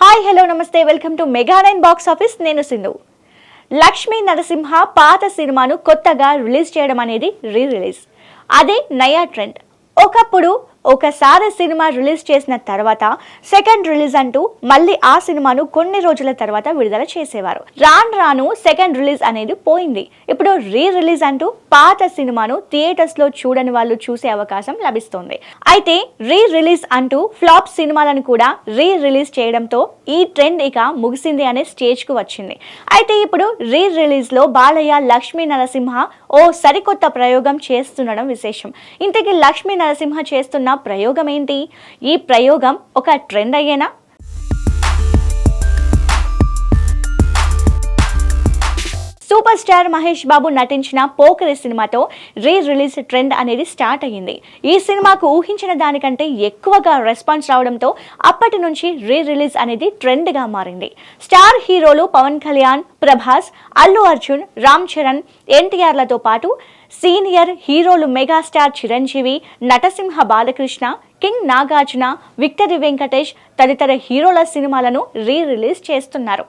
Hi hello నమస్తే. Welcome to mega nine box office నేను సింధు. లక్ష్మీ నరసింహ పాత సినిమాను కొత్తగా రిలీజ్ చేయడం అనేది రీ రిలీజ్ అదే నయా ట్రెండ్ ఒకప్పుడు ఒకసారి సినిమా రిలీజ్ చేసిన తర్వాత సెకండ్ రిలీజ్ అంటూ మళ్ళీ ఆ సినిమాను కొన్ని రోజుల తర్వాత విడుదల చేసేవారు. రాను రాను సెకండ్ రిలీజ్ అనేది పోయింది. ఇప్పుడు రీ రిలీజ్ అంటూ పాత సినిమాను థియేటర్స్లో చూడని వాళ్ళు చూసే అవకాశం లభిస్తుంది. అయితే రీ రిలీజ్ అంటూ ఫ్లాప్ సినిమాలను కూడా రీ రిలీజ్ చేయడంతో ఈ ట్రెండ్ ఇక ముగిసింది అనే స్టేజ్కు వచ్చింది. అయితే ఇప్పుడు రీ రిలీజ్లో బాలయ్య లక్ష్మీ నరసింహ ఓ సరికొత్త ప్రయోగం చేస్తుండడం విశేషం. ఇంతకీ లక్ష్మీ నరసింహ చేస్తున్న ప్రయోగం ఏంటి ఈ ప్రయోగం ఒక ట్రెండ్ అయ్యేనా? సూపర్ స్టార్ మహేష్ బాబు నటించిన పోకరి సినిమాతో రీ రిలీజ్ ట్రెండ్ అనేది స్టార్ట్ అయ్యింది. ఈ సినిమాకు ఊహించిన దానికంటే ఎక్కువగా రెస్పాన్స్ రావడంతో అప్పటి నుంచి రీ రిలీజ్ అనేది ట్రెండ్గా మారింది. స్టార్ హీరోలు పవన్ కళ్యాణ్ ప్రభాస్ అల్లు అర్జున్ రామ్ చరణ్ ఎన్టీఆర్లతో పాటు సీనియర్ హీరోలు megastar Chiranjeevi Natasimha Balakrishna king Nagarjuna victory Venkatesh తదితర హీరోల సినిమాలను రీ రిలీజ్ చేస్తున్నారు.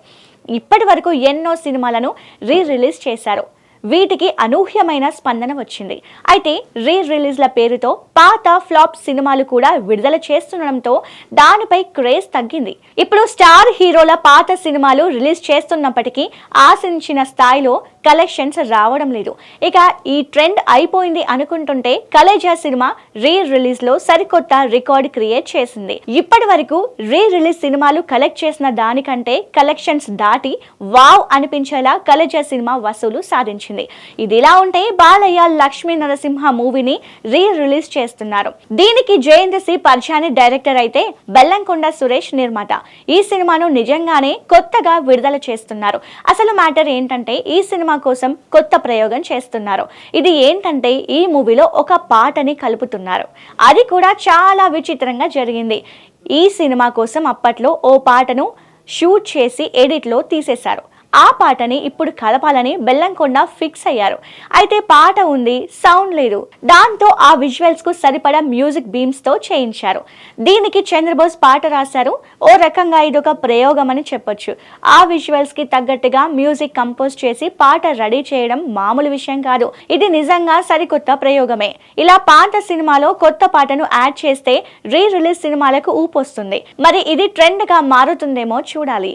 ఇప్పటి వరకు ఎన్నో సినిమాలను రీ రిలీజ్ చేశారు. వీటికి అనూహ్యమైన స్పందన వచ్చింది. అయితే రీ రిలీజ్ల పేరుతో పాత ఫ్లాప్ సినిమాలు కూడా విడుదల చేస్తుండడంతో దానిపై క్రేజ్ తగ్గింది. ఇప్పుడు స్టార్ హీరోల పాత సినిమాలు రిలీజ్ చేస్తున్నప్పటికీ ఆశించిన స్థాయిలో కలెక్షన్స్ రావడం లేదు. ఇక ఈ ట్రెండ్ అయిపోయింది అనుకుంటుంటే కలేజా సినిమా రీ రిలీజ్లో సరికొత్త రికార్డ్ క్రియేట్ చేసింది. ఇప్పటి వరకు రీ రిలీజ్ సినిమాలు కలెక్ట్ చేసిన దానికంటే కలెక్షన్స్ దాటి వావ్ అనిపించేలా కలేజా సినిమా వసూలు సాధించింది. ఇది ఇలా ఉంటే బాలయ్య లక్ష్మీ నరసింహ మూవీని రీ రిలీజ్ చేస్తున్నారు. దీనికి జయంత్ సి పర్జాని డైరెక్టర్ అయితే బెల్లంకొండ సురేష్ నిర్మాత. ఈ సినిమాను నిజంగానే కొత్తగా విడుదల చేస్తున్నారు. అసలు మ్యాటర్ ఏంటంటే ఈ సినిమా కోసం కొత్త ప్రయోగం చేస్తున్నారు. ఇది ఏంటంటే ఈ మూవీలో ఒక పాటని కలుపుతున్నారు. అది కూడా చాలా విచిత్రంగా జరిగింది. ఈ సినిమా కోసం అప్పట్లో ఓ పాటను షూట్ చేసి ఎడిట్లో తీసేశారు. ఆ పాటని ఇప్పుడు కలపాలని బెల్లంకొండ ఫిక్స్ అయ్యారు. అయితే పాట ఉంది సౌండ్ లేదు. దాంతో ఆ విజువల్స్కు సరిపడా మ్యూజిక్ బీమ్స్తో చేయించారు. దీనికి చంద్రబోస్ పాట రాశారు ఓ రకంగా ఇదొక ప్రయోగం అని చెప్పొచ్చు. ఆ విజువల్స్కి తగ్గట్టుగా మ్యూజిక్ కంపోజ్ చేసి పాట రెడీ చేయడం మామూలు విషయం కాదు. ఇది నిజంగా సరికొత్త ప్రయోగమే. ఇలా పాత సినిమాలో కొత్త పాటను యాడ్ చేస్తే రీ రిలీజ్ సినిమాలకు ఊపొస్తుంది. మరి ఇది ట్రెండ్గా మారుతుందేమో చూడాలి.